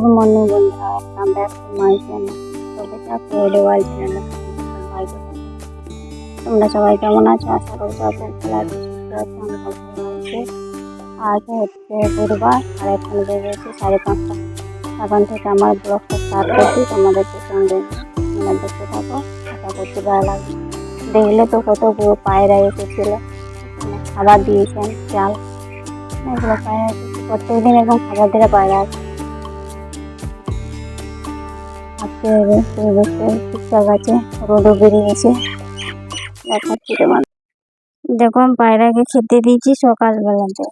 Good morning বন্ধুরা welcome back to my channel তোমরা সবাই কেমন আছো? আশা করি সবাই ভালো আছো আছো ভালো আছি। আজ হচ্ছে বুধবার, আর এখন বেরিয়েছি সাড়ে পাঁচটা। এখন থেকে আমার ব্লগটা স্টার্ট করছি তোমাদেরকে সঙ্গে তোমরা দেখতে থাকো। আশা করছি ভালো লাগবে। দেখলে তো কতগুলো পায়রা এসেছিল। খাবার দিয়েছেন, চাল। এগুলো পায়রা প্রত্যেকদিন এরকম খাবার দিলে পায়রা আসে। আজকে পরিবেশটা ঠিকঠাক দেখো খেতে দিয়েছি সকালবেলাতে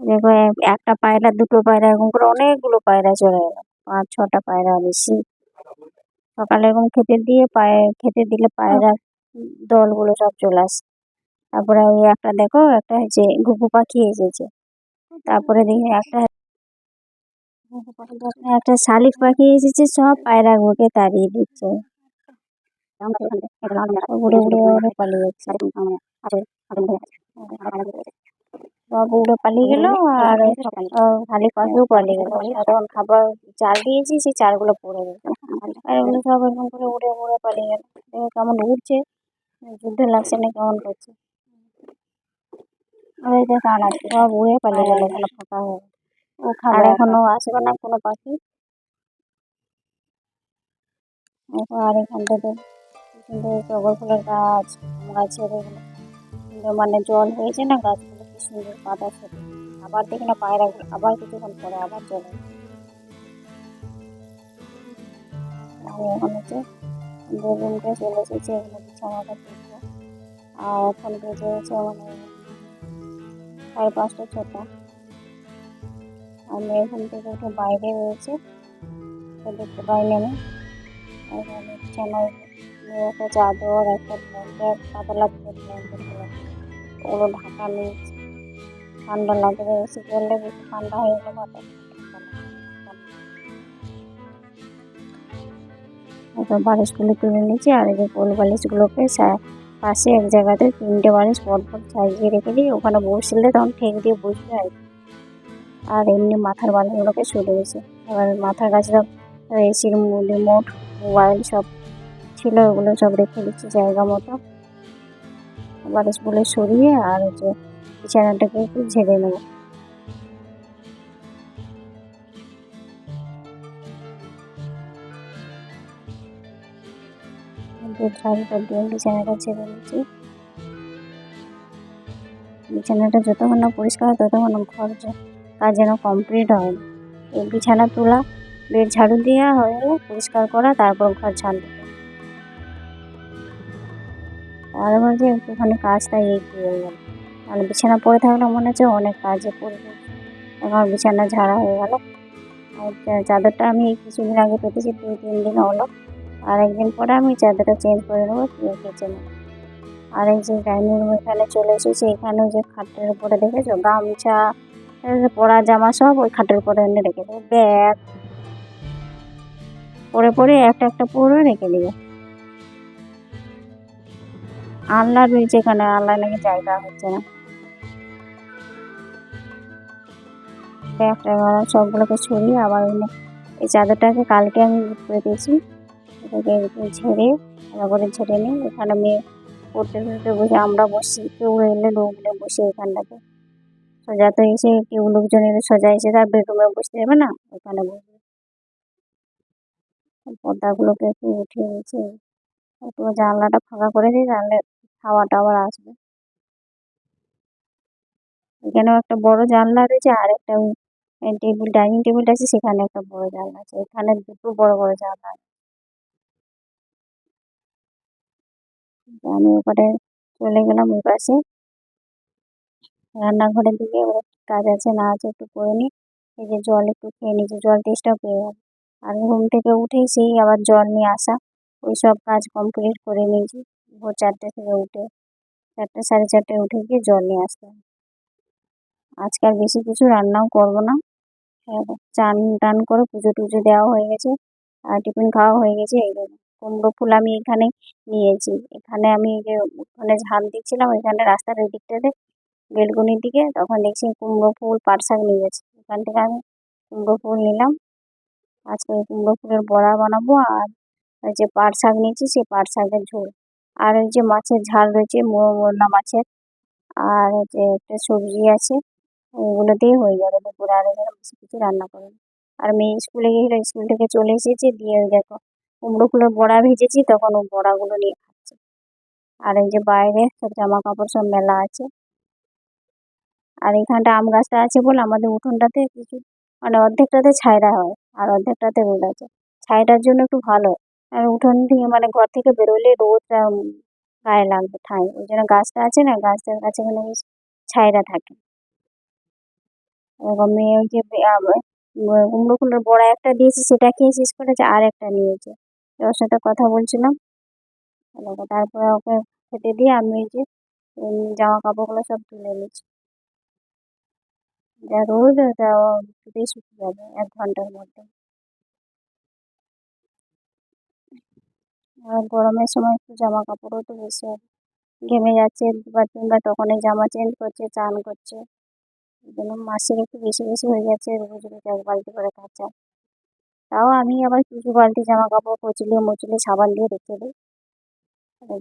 দেখো একটা পায়রা, দুটো পায়রা, এরকম করে অনেকগুলো পায়রা চলে গেল পাঁচ, ছটা পায়রা বেশি। সকালে এরকম খেতে দিয়ে পায়ে খেতে দিলে পায়রা দলগুলো সব চলে আসে। তারপরে ওই একটা দেখো, একটা হচ্ছে ঘুঘু পাখি এসেছে। তারপরে দেখি একটা একটা শালিক পাখি এসেছে, সব পায়রাগুলোকে তাড়িয়ে দিচ্ছে। উড়ে উড়ে পালিয়ে সব উড়ে পালিয়ে গেল আর শালিক পাখিও পালিয়ে গেল। তখন খাবার চাল দিয়েছি, সেই চালগুলো পড়ে গেল আর এগুলো সব এরকম করে উড়ে উড়ে পালিয়ে গেল। দেখো কেমন উড়ছে, যুদ্ধ লাগছে না কেমন করছে। ওই কান সব উড়ে পালিয়ে গেল ফাঁকা হয়ে। আর এখনও আসবে না কোনো পাখি। আর এখান থেকে সুন্দর টগর ফুলের গাছ গাছের মানে জল হয়েছে না গাছগুলো কি সুন্দর পাতা ছোট আবার দেখি না পায়রা আবার কিছুক্ষণ পরে আবার জল। আমি এখন হচ্ছে বেডরুমটা চলে এসেছি এখানে বিছানাটা তুলবো আর এখন বেজে গেছে মানে সাড়ে পাঁচটা ছটা। আমি এখান থেকে একটু বাইরে রয়েছে। তো দেখতে পাইনি আমি। একটা চাদর একটা ব্ল্যাঙ্কেট পাতলা ওগুলো ঢাকা নেই। ঠান্ডা লাগবে, বেশি করলে বেশি ঠান্ডা হয়ে গেলে মাথা এবার বালিশগুলো তুলে নিয়েছি, আর এই যে গোল বালিশগুলোকে পাশে এক জায়গাতে তিনটে বালিশ পর পর সাজিয়ে রেখে দিই ওখানে বসলে তখন ঠেক দিয়ে বসবে আর। আর এমনি মাথার বালিশগুলোকে সরে গেছে এবার মাথার গাছটা এসির রিমোট মোবাইল সব ছিল, ওগুলো সব রেখে দিচ্ছি জায়গা মতো। বালিশগুলো সরিয়ে আর হচ্ছে বিছানাটাকে একটু ঝেড়ে নেব। বিছানাটা ছেড়ে বিছানাটা যতক্ষণ না পরিষ্কার হয় ততক্ষণ ঘর কাজ যেন কমপ্লিট হয় এই বিছানা, তোলা, বেড ঝাড়ু দেওয়া হয়ে পরিষ্কার করা, তারপর ঘর ঝাড়ু। তার মাঝে একটুখানি কাজটা এগিয়ে গেল মানে বিছানা পড়ে থাকলে মনে হচ্ছে অনেক কাজে পড়বে। এখন বিছানা ঝাড়া হয়ে গেল। চাদরটা আমি কিছুদিন আগে পেতেছি, দুই, তিন দিন হলো। আর একদিন পরে আমি চাদরটা চেঞ্জ করে নেব কিচেনে আর এই যে ডাইনিং রুম এখানে চলে এসেছি, এখানেও যে খাটের উপরে দেখেছ? গামছা পরা জামা সব ওই খাটের উপরে এনে রেখে দেবো। ব্যাগ। পরে পরে একটা একটা পরে রেখে দিবে। আলনা রয়েছে এখানে আলনা নাকি জায়গা হচ্ছে না। ব্যাগ ট্যাগ সবগুলোকে ছড়িয়ে আবার এই চাদরটাকে কালকে আমি করে দিয়েছি। এটাকে ছেড়ে ভালো করে ঝেড়ে নিই এখানে মেয়ে পড়তে পড়তে বসে আমরা বসি কেউ এলে ঢুকলে বসে এখানটাতে। সোজা তো এসে কেউ লোকজন এলে সোজা এসে তার বেডরুমে বসতে যাবে না? ওখানে বসবে। পর্দাগুলোকে একটু উঠিয়ে দিয়েছি একটু জানলাটা ফাঁকা করে দিই তাহলে হাওয়া টাওয়া আসবে। এখানেও একটা বড় জানলা রয়েছে আর একটা টেবিল ডাইনিং টেবিলটা আছে, সেখানে একটা বড় জানলা আছে। এখানে দুটো বড় বড় জানলা আছে। আমি ওপারে চলে গেলাম, ওই পাশে। রান্নাঘরের দিকে এবার কাজ আছে, না আছে একটু করে নিই। এই যে জল একটু খেয়ে নিয়েছি জল তেষ্টা পেয়ে গেল আর ঘুম থেকে উঠেই সেই আবার জল নিয়ে আসা, ওই সব কাজ কমপ্লিট করে নিয়েছি। ভোর চারটে থেকে উঠে, চারটে, সাড়ে চারটে উঠে গিয়ে জল নিয়ে আসতে হবে আজকে আর বেশি কিছু রান্নাও করব না। আর চান টান করে পুজো টুজো দেওয়া হয়ে গেছে, আর টিফিন খাওয়া হয়ে গেছে, এই জন্য কুমড়ো ফুল আমি এখানে নিয়েছি। এখানে আমি যে ওখানে ঝাঁপ দিচ্ছিলাম এখানে রাস্তার ওই দিকটাতে বেলকনির দিকে, তখন দেখছি কুমড়ো ফুল পাট শাক নিয়ে গেছে। এখান থেকে আমি কুমড়ো ফুল নিলাম। আজকে কুমড়ো ফুলের বড়া বানাবো আর ওই যে পাট শাক নিয়েছি, সেই পাট শাকের ঝোল। আর ওই যে মাছের ঝাল রয়েছে মোরলা মাছের। আর হচ্ছে একটা সবজি আছে ওগুলো দিয়ে হয়ে যাবে দুপুরে। আর এখানে কিছু রান্না করিনি আর মেয়ে স্কুলে গিয়েছিল স্কুল থেকে চলে এসেছে, দিয়ে ওই দেখো কুমড়ো ফুলের বড়া ভেজেছি, তখন ও বড়াগুলো নিয়ে খাচ্ছে। আর এই যে বাইরে সব জামা কাপড় সব মেলা আছে। আর এখানটা আম গাছটা আছে বলে আমাদের উঠোনটাতে কিছু মানে অর্ধেকটাতে ছায়রা হয় আর অর্ধেকটাতে রোদ আছে। ছাইটার জন্য একটু ভালো। আর উঠোন থেকে মানে ঘর থেকে বেরোলে রোদটা গায়ে লাগবে ঠাঁই। ওই জন্য গাছটা আছে না, গাছটার কাছে মানে ছায়রা থাকে। এরকম মেয়ে ওই যে কুমড়ো ফুলের বড়া একটা দিয়েছি, সেটা খেয়ে শেষ করেছে আর একটা নিয়েছে। ওর সাথে কথা বলছিলাম। তারপরে ওকে খেতে দিয়ে আমি এই যে জামা কাপড়গুলো সব তুলে নিচ্ছি। রোদ কিছুতেই শুকিয়ে যাবে এক ঘণ্টার মধ্যে। আর গরমের সময় একটু জামা কাপড়ও তো বেশি ঘেমে যাচ্ছে দুবার তিনবার তখন এই জামা চেঞ্জ করছে, চান করছে। জন্য মাসের একটু বেশি বেশি হয়ে যাচ্ছে, রোজ রোজ এক বালতি করে কাঁচা তাও আমি আবার কিছু বালতি জামা কাপড় কচলিয়ে মচলিয়ে সাবান দিয়ে রেখে দিই।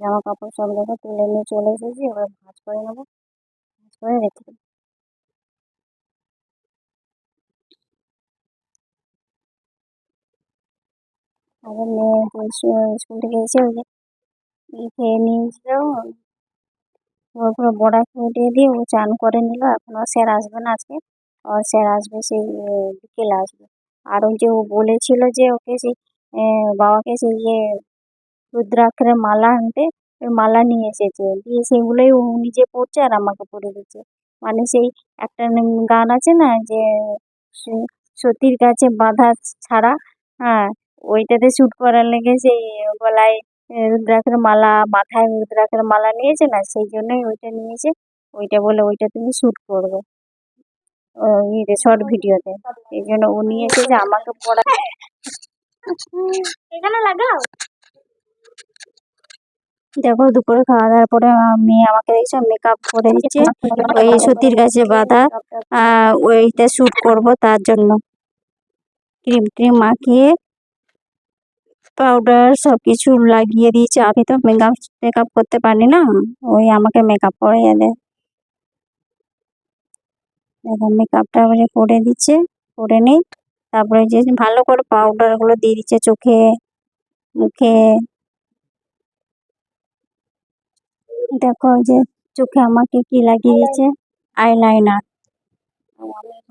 জামা কাপড় সব দেখে তুলে নিয়ে চলে এসেছি, এবার ভাঁজ করে নেব। ভাঁজ করে রেখে দিই আবার মেয়ে স্কুল থেকে এসে ই খেয়ে নিয়েছিল ওর পুরো বড়া খেয়ে দিয়ে ও চান করে নিল এখন আর স্যার আসবে না আজকে আর স্যার আসবে সেই বিকেলে আসবে আর ওই যে ও বলেছিল যে ওকে সেই বাবাকে সেই ইয়ে রুদ্রাক্ষরের মালা আনতে ওই মালা নিয়ে এসেছে দিয়ে সেগুলোই ও নিজে পরছে আর আমাকে পরে দিচ্ছে মানে সেই একটা গান আছে না যে সতীর কাছে বাঁধা ছাড়া হ্যাঁ ওইটাতে শ্যুট করার লেগে সেই গলায় রুদ্রাক্ষের মালা মাথায় রুদ্রাক্ষের মালা নিয়েছে না সেই জন্যই ওইটা নিয়েছে। ওইটা বলে ওইটা তুমি শ্যুট করবে। শর্ট ভিডিওতে এই জন্য ও নিয়েছে যে আমাকে পড়া এখানে লাগাও। দেখো দুপুরে খাওয়া দাওয়ার পরে মেয়ে আমাকে দেখছ মেকআপ করে দিচ্ছে। ওই সতীর গাছে বাঁধা আহ, ওইটা শ্যুট করব তার জন্য। ক্রিম ট্রিম মাখিয়ে পাউডার সব কিছু লাগিয়ে দিয়েছে। আমি তো মেকআপ মেকআপ করতে পারি না। ওই আমাকে মেকআপ করে দেয় দেখো মেকআপটা করে দিচ্ছে, করে নিই তারপরে যে ভালো করে পাউডারগুলো দিয়ে দিচ্ছে চোখে, মুখে। দেখো যে চোখে আমাকে কি লাগিয়ে দিচ্ছে আইলাইনার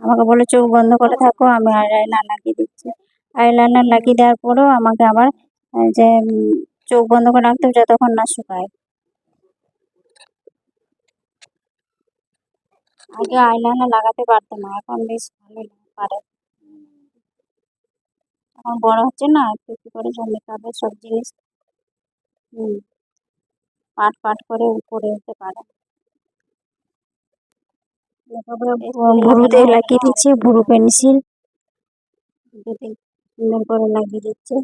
আমাকে বলে চোখ বন্ধ করে থাকো, আমি আইলাইনার লাগিয়ে দিচ্ছি। আইলাইনার লাগিয়ে দেওয়ার পরেও আমাকে আবার যে চোখ বন্ধ করে রাখতে হবে যতক্ষণ না শুকায়। আগে আইলাইনার লাগাতে পারতো না এখন বেশ ভালো পারে। এখন বড় হচ্ছে না একটু একটু করে সব মেকআপের সব জিনিস হুম পাট পাট করে করে উঠতে পারে। ভুরুতে লাগিয়ে দিচ্ছে ভুরু পেন্সিল। সুন্দর করে লাগিয়ে দিচ্ছে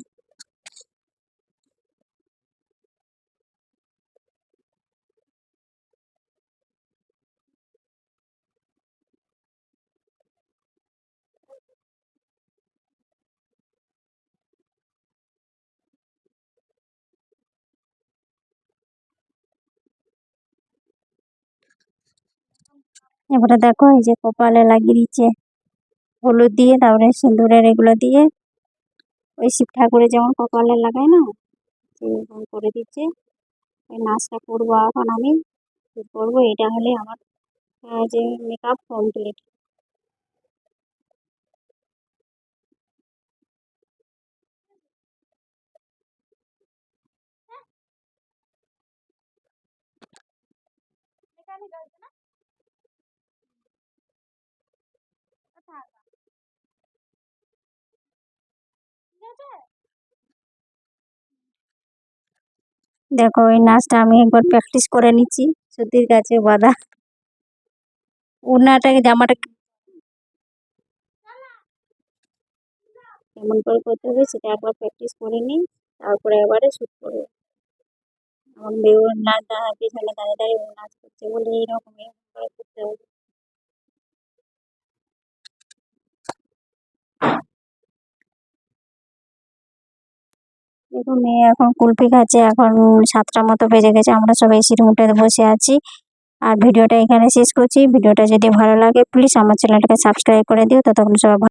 এবারে দেখো এই যে কপালে লাগিয়ে দিচ্ছে হলুদ দিয়ে, তারপরে সিঁদুরের এগুলো দিয়ে। ওই শিব ঠাকুরের যেমন কপালে লাগায় না সেরকম করে দিচ্ছে। ওই নাচটা করব এখন আমি করব এটা হলে আমার যে মেকআপ কমপ্লিট দেখো, ওই নাচটা আমি একবার প্র্যাকটিস করে নিচ্ছি। সুতির কাছে বাঁধা। ওড়নাটাকে জামাটা কেমন করে করতে হবে, সেটা একবার প্র্যাকটিস করে নিই, তারপরে এবারে শুট করব। আমার মেয়েও নাচ দা- পেছনে দাঁড়িয়ে দাঁড়িয়ে নাচ করছে বলে এইরকম এরকম করে মেয়ে এখন কুলফি খাচ্ছে, এখন সাতটার মতো বেজে গেছে, আমরা সবাই এসি মুটে বসে আছি। আর ভিডিওটা এখানে শেষ করছি। ভিডিওটা যদি ভালো লাগে প্লিজ আমার চ্যানেলটাকে সাবস্ক্রাইব করে দিও। ততক্ষণ সবাই